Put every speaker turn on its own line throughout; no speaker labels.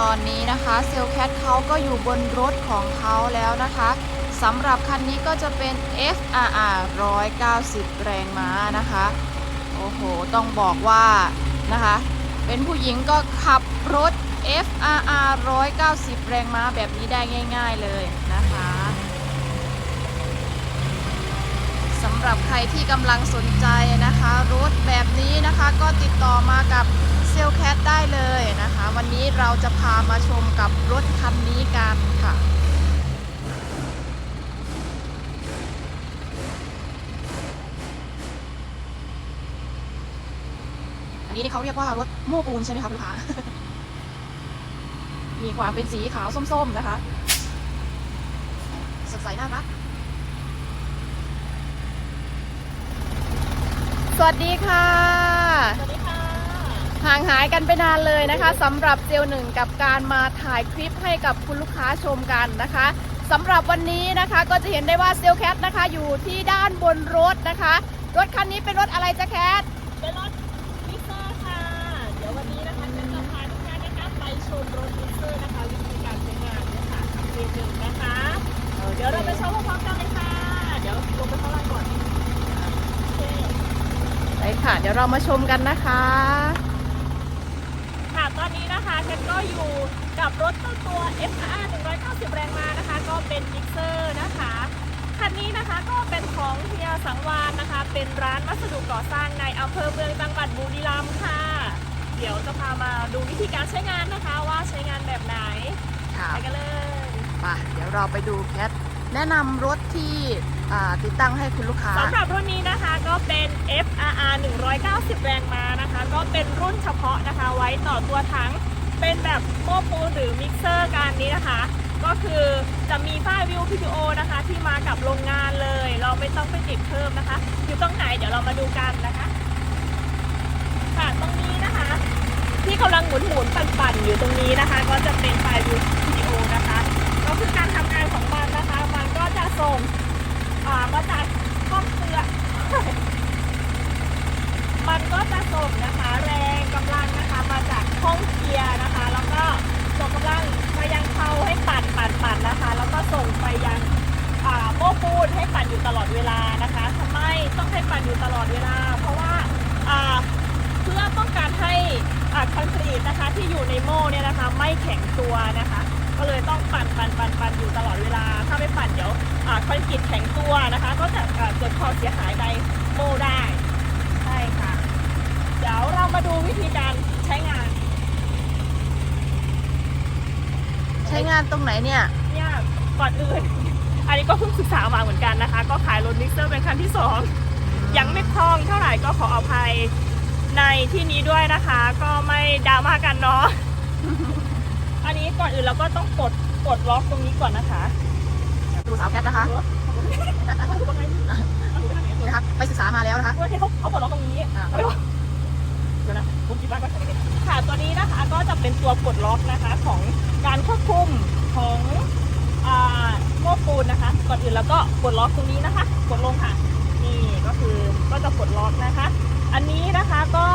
ตอนนี้นะคะเซลแคทเขาก็อยู่บนรถของเขาแล้วนะคะสำหรับคันนี้ก็จะเป็น FRR 190 แรงม้านะคะ โอ้โห ต้องบอกว่านะคะ เป็นผู้หญิงก็ขับรถ FRR 190 แรงม้าแบบนี้ได้ง่าย ๆเลยนะคะสำหรับใครที่กำลังสนใจนะคะ รถแบบนี้นะคะก็ติดต่อมากับ ซลแคทได้เลยนะคะ วันนี้เราจะพามาชมกับรถคันนี้กันค่ะ อันนี้เขาเรียกว่ารถโม้ปูนใช่ไหมคะคุณลูกค้ามีความเป็นสีขาวส้มๆนะคะ สดใสน่ารักสวัสดีค่ะ
สวัสดีค่ะ
ห่างหายกันไปนานเลยนะคะสำหรับเจลหนึ่งกับการมาถ่ายคลิปให้กับคุณลูกค้าชมกันนะคะสำหรับวันนี้นะคะก็จะเห็นได้ว่าเซลแคทนะคะอยู่ที่ด้านบนรถนะคะ รถคันนี้เป็นรถอะไรจ๊ะแคท
เป็นรถมิกเซอร์ค่ะ เดี๋ยววันนี้นะคะจะจะพาทุกท่านนะคะไปชมรถมิกเซอร์นะคะวิธีการใช้งานนะคะทำเองหนึ่งนะคะเดี๋ยวเราไปชมพร้อมๆกันเลยค่ะ เดี๋ยวลงไปข้างล่างก่อนโอเค
ไปค่ะ เดี๋ยวเรามาชมกันนะคะ
ค่ะตอ นนี้นะคะเพชรก็อยู่กับรถเจ้าตัว FR 190 แรงม้านะคะ ก็เป็นมิกเซอร์นะคะ คันนี้นะคะก็เป็นของเฮียสังวานนะคะ เป็นร้านวัสดุก่อสร้างในอำเภอเมืองจังหวัดบุรีรัมย์ค่ะ เดี๋ยวจะพามาดูวิธีการใช้งานนะคะว่าใช้งานแบบไหน
ค่ะ
ไปกันเลย
ไปเดี๋ยวเราไปดูแคทแนะนำรถที่อ่าติดตั้งให้คุณลูกค้า
สำหรับรุ่นนี้นะคะก็เป็น FRR 190 แรงม้านะคะ ก็เป็นรุ่นเฉพาะนะคะ ไว้ต่อตัวถังเป็นแบบโม้ปูหรือมิกเซอร์การนี้นะคะ ก็คือจะมีป้ายวิวพีพีโอนะคะ ที่มากับโรงงานเลย เราไม่ต้องไปติดเพิ่มนะคะ อยู่ตรงไหนเดี๋ยวเรามาดูกันนะคะค่ะตรงนี้นะคะ ที่กำลังหมุนหมุนๆปั่นๆอยู่ตรงนี้นะคะ ก็จะเป็นฝ้ายวิว PPO นะคะ ก็คือการทำงานของมันนะคะ มันก็จะส่ง อ่ามาจากห้องเครื่อง มันก็จะส่งนะคะแรงกำลังนะคะมาจากห้องเกียร์นะคะ แล้วก็ส่งกำลังไปยังเขาให้ปั่นปั่นปั่นนะคะ แล้วก็ส่งไปยังอ่าโม้ปูนให้ปั่นอยู่ตลอดเวลานะคะทำไมต้องให้ปั่นอยู่ตลอดเวลา เพราะว่าอ่าเพื่อต้องการให้อ่าคอนกรีตนะคะที่อยู่ในโม่เนี่ยนะคะ ไม่แข็งตัวนะคะ ก็เลยต้องปั่นปั่นปั่นปั่นอยู่ตลอดเวลา ถ้าไม่ปั่นเดี๋ยวอ่าคอนกรีตแข็งตัวนะคะ ก็จะอ่าเกิดความเสียหายในโม่ได้ใช่ค่ะ เดี๋ยวเรามาดูวิธีการใช้งาน
ใช้งานตรงไหนเนี่ย
เนี่ยก่อนอื่น อันนี้ก็เพิ่งศึกษามาเหมือนกันนะคะ ก็ขายรถมิกเซอร์เป็นครั้งที่สองยังไม่คล่องเท่าไหร่ก็ขออภัยในที่นี้ด้วยนะคะ ก็ไม่ดราม่ากันเนาะ อันนี้ก่อนอื่นเราก็ต้องกดกดล็อกตรงนี้ก่อนนะคะ
ดูสาวแคทนะคะนี่นะคะไปศึกษามาแล้วนะคะ
เพื่อที่เขาเขากดล็อกตรงนี้
อ่า
ไม่รู้เดี๋ยวนะผมคิดว่าก็ใช่ค่ะตัวนี้นะคะก็จะเป็นตัวกดล็อกนะคะของการควบคุมของอ่าโม้ปูนนะคะ ก่อนอื่นแล้วก็กดล็อกตรงนี้นะคะ กดลงค่ะ นี่ก็คือก็จะกดล็อกนะคะ อันนี้นะคะก็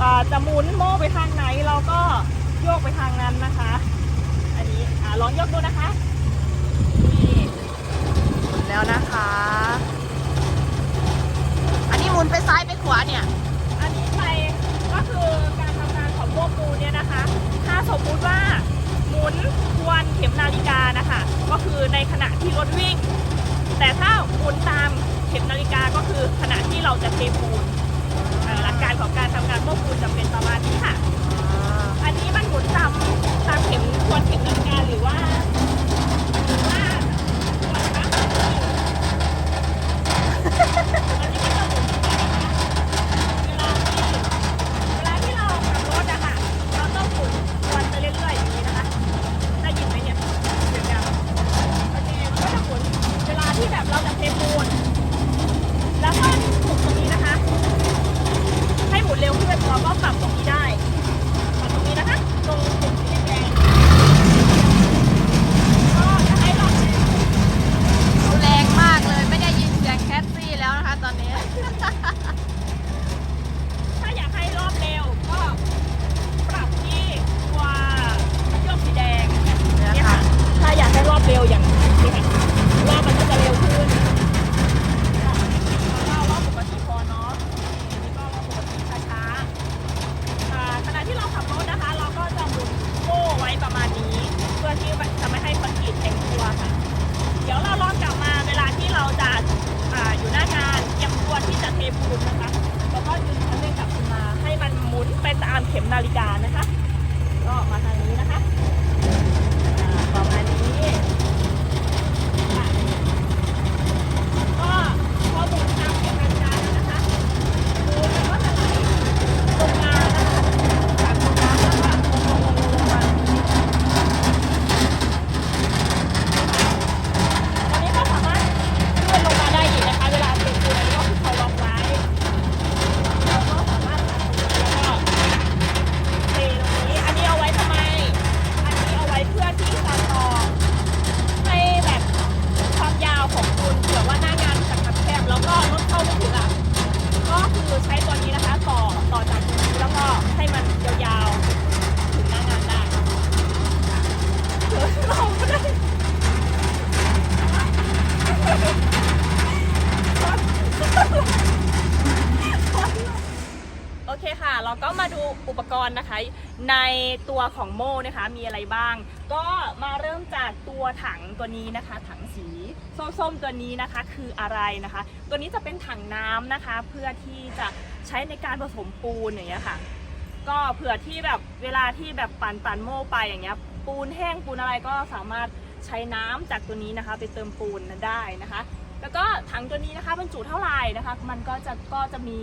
อ่าจะหมุนโม่ไปทางไหนเราก็ โยกไปทางนั้นนะคะ อันนี้อ่าลองยกดูนะคะนี่
หมุนแล้วนะคะ อันนี้หมุนไปซ้ายไปขวาเนี่ย
อันนี้ไปก็คือการทำงานของพวกปูเนี่ยนะคะ ถ้าสมมุติว่าหมุนทวนเข็มนาฬิกานะคะ ก็คือในขณะที่รถวิ่ง แต่ถ้าหมุนตามเข็มนาฬิกาก็คือขณะที่เราจะเทปูนหลักการของการทำงานพวกปูนจะเป็นประมาณนี้ค่ะ อันตามตามเข็มควรเข็มนาฬิกาหรือว่าะก็มาดูอุปกรณ์นะคะ ในตัวของโม่นะคะมีอะไรบ้าง ก็มาเริ่มจากตัวถังตัวนี้นะคะ ถังสีส้มๆตัวนี้นะคะคืออะไรนะคะ ตัวนี้จะเป็นถังน้ำนะคะ เพื่อที่จะใช้ในการผสมปูนอย่างเงี้ยค่ะ ก็เผื่อที่แบบเวลาที่แบบปั่นปั่นโม่ไปอย่างเงี้ย ปูนแห้งปูนอะไรก็สามารถใช้น้ำจากตัวนี้นะคะ ไปเติมปูนได้นะคะ แล้วก็ถังตัวนี้นะคะบรรจุเท่าไหร่นะคะ มันก็จะก็จะมี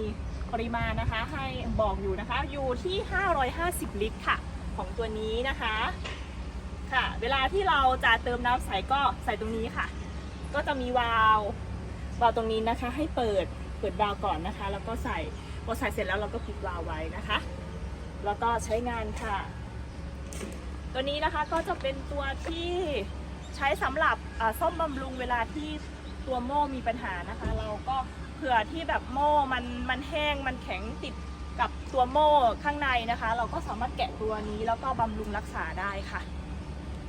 ปริมาณนะคะให้บอกอยู่นะคะอยู่ที่ 550 ลิตรค่ะ ของตัวนี้นะคะค่ะ เวลาที่เราจะเติมน้ำใสก็ใส่ตรงนี้ค่ะ ก็จะมีวาล์ววาล์วตรงนี้นะคะ ให้เปิดเปิดวาล์วก่อนนะคะ แล้วก็ใส่พอใส่เสร็จแล้วเราก็ปิดวาล์วไว้นะคะ แล้วก็ใช้งานค่ะ ตัวนี้นะคะก็จะเป็นตัวที่ใช้สำหรับซ่อมบำรุงเวลาที่ตัวโม่มีปัญหานะคะ เราก็ ผื่อที่แบบโม่มันมันแห้งมันแข็งติดกับตัวโม่ข้างในนะคะ เราก็สามารถแกะตัวนี้แล้วก็บำรุงรักษาได้ค่ะ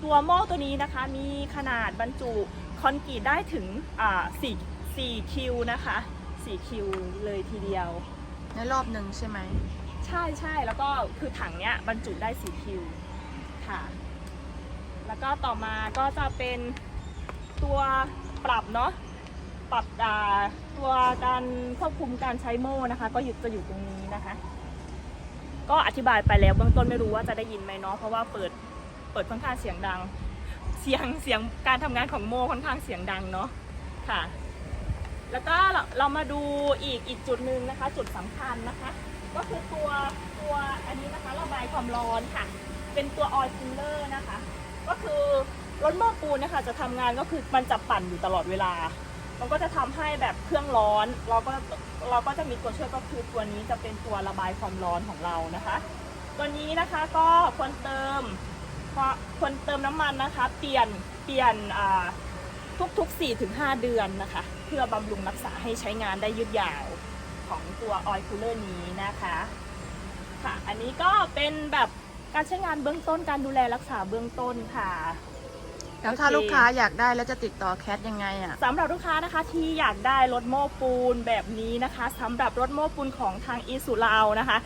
ตัวโม่ตัวนี้นะคะมีขนาดบรรจุคอนกรีตได้ถึงอ่าสี่สี่คิวนะคะสี่คิวเลยทีเดียว
ในรอบหนึ่งใช่ไหม
ใช่ใช่แล้วก็คือถังเนี้ยบรรจุได้สี่คิวค่ะ แล้วก็ต่อมาก็จะเป็นตัวปรับเนาะ ปรับตัวการควบคุมการใช้โม่นะคะ ก็อยู่จะอยู่ตรงนี้นะคะ ก็อธิบายไปแล้วเบื้องต้นไม่รู้ว่าจะได้ยินไหมเนาะเพราะว่าเปิดเปิดค่อนข้างเสียงดัง เสียงเสียงการทำงานของโม่ค่อนข้างเสียงดังเนาะค่ะ แล้วก็เราเรามาดูอีกอีกจุดหนึ่งนะคะ จุดสำคัญนะคะ ก็คือตัวตัวอันนี้นะคะระบายความร้อนค่ะ เป็นตัวออยล์คูลเลอร์นะคะ ก็คือรถโม้ปูนนะคะจะทำงานก็คือมันจะปั่นอยู่ตลอดเวลา มันก็จะทำให้แบบเครื่องร้อน เราก็เราก็จะมีตัวช่วยก็คือตัวนี้จะเป็นตัวระบายความร้อนของเรานะคะ ตัวนี้นะคะก็ควรเติมควรเติมน้ำมันนะคะ เปลี่ยนเปลี่ยนอ่าทุกๆ4-5เดือนนะคะ เพื่อบำรุงรักษาให้ใช้งานได้ยืดยาวของตัวออยล์คูลเลอร์นี้นะคะค่ะ อันนี้ก็เป็นแบบการใช้งานเบื้องต้นการดูแลรักษาเบื้องต้นค่ะ
แล้วถ้า
โอเค
ลูกค้าอยากได้แล้วจะติดต่อแคทยังไงอะ
สำหรับลูกค้านะคะที่อยากได้รถโม้ปูนแบบนี้นะคะสำหรับรถโม้ปูนของทางอีสุลาวนะคะ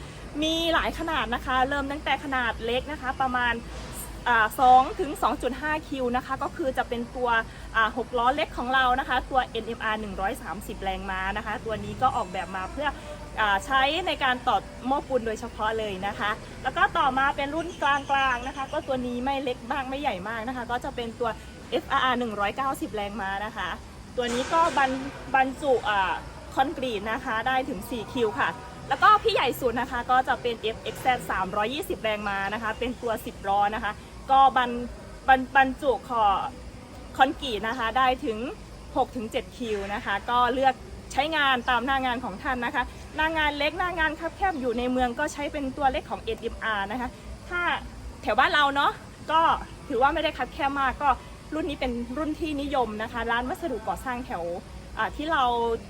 มีหลายขนาดนะคะ เริ่มตั้งแต่ขนาดเล็กนะคะ ประมาณอ่า2ถึง 2.5 คิวนะคะ ก็คือจะเป็นตัวอ่า6ล้อเล็กของเรานะคะ ตัว NMR 130 แรงม้านะคะ ตัวนี้ก็ออกแบบมาเพื่ออา ใช้ในการต่อโม้ปูนโดยเฉพาะเลยนะคะ แล้วก็ต่อมาเป็นรุ่นกลางๆนะคะ ก็ตัวนี้ไม่เล็กมากไม่ใหญ่มากนะคะ ก็จะเป็นตัว FRR 190 แรงม้านะคะ ตัวนี้ก็บรรบรรจุคอนกรีตนะคะได้ถึง 4 คิวค่ะ แล้วก็พี่ใหญ่สุดนะคะก็จะเป็น FXZ 320 แรงม้านะคะ เป็นตัว 10ล้อนะคะ ก็บรรบรรบรรจุขอคอนกรีตนะคะได้ถึง 6-7 คิวนะคะ ก็เลือกใช้งานตามหน้างานของท่านนะคะ หน้างานเล็กหน้างานคับแคบอยู่ในเมืองก็ใช้เป็นตัวเล็กของ SMR นะคะ ถ้าแถวบ้านเราเนาะก็ถือว่าไม่ได้คับแคบมากก็รุ่นนี้เป็นรุ่นที่นิยมนะคะ ร้านวัสดุก่อสร้างแถวที่เรา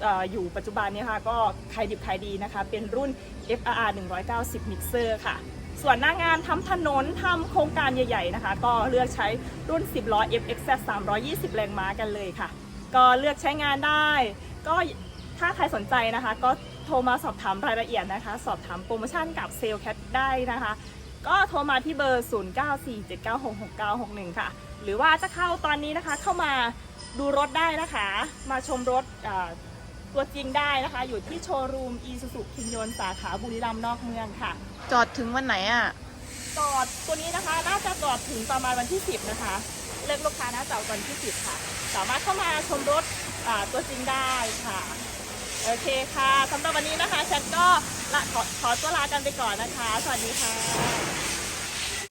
ออยู่ปัจจุบันเนี่ยค่ะก็ขายดิบขายดีนะคะ เป็นรุ่น FRR 190 Mixer ค่ะ ส่วนหน้างานทำถนนทำโครงการใหญ่ ๆนะคะ ก็เลือกใช้รุ่น 10 ล้อ FXZ 320 แรงม้ากันเลยค่ะ ก็เลือกใช้งานได้ ก็ ถ้าใครสนใจนะคะ ก็โทรมาสอบถามรายละเอียดนะคะ สอบถามโปรโมชั่นกับเซลล์แคทได้นะคะ ก็โทรมาที่เบอร์ 0947966961 ค่ะ หรือว่าจะเข้าตอนนี้นะคะ เข้ามาดูรถได้นะคะ มาชมรถอ่าตัวจริงได้นะคะ อยู่ที่โชว์รูมอีซูซูคินยนสาขาบุรีรัมย์นอกเมืองค่ะ
จอดถึงวันไหนอะ
จอดตัวนี้นะคะ น่าจะจอดถึงประมาณวันที่ 10 นะคะ เลือกลูกค้าน่าจะเอาวันที่ 10 ค่ะ สามารถเข้ามาชมรถอ่าตัวจริงได้ค่ะ โอเคค่ะสำหรับวันนี้นะคะฉันก็ละขอขอตัวลากันไปก่อนนะคะ สวัสดีค่ะ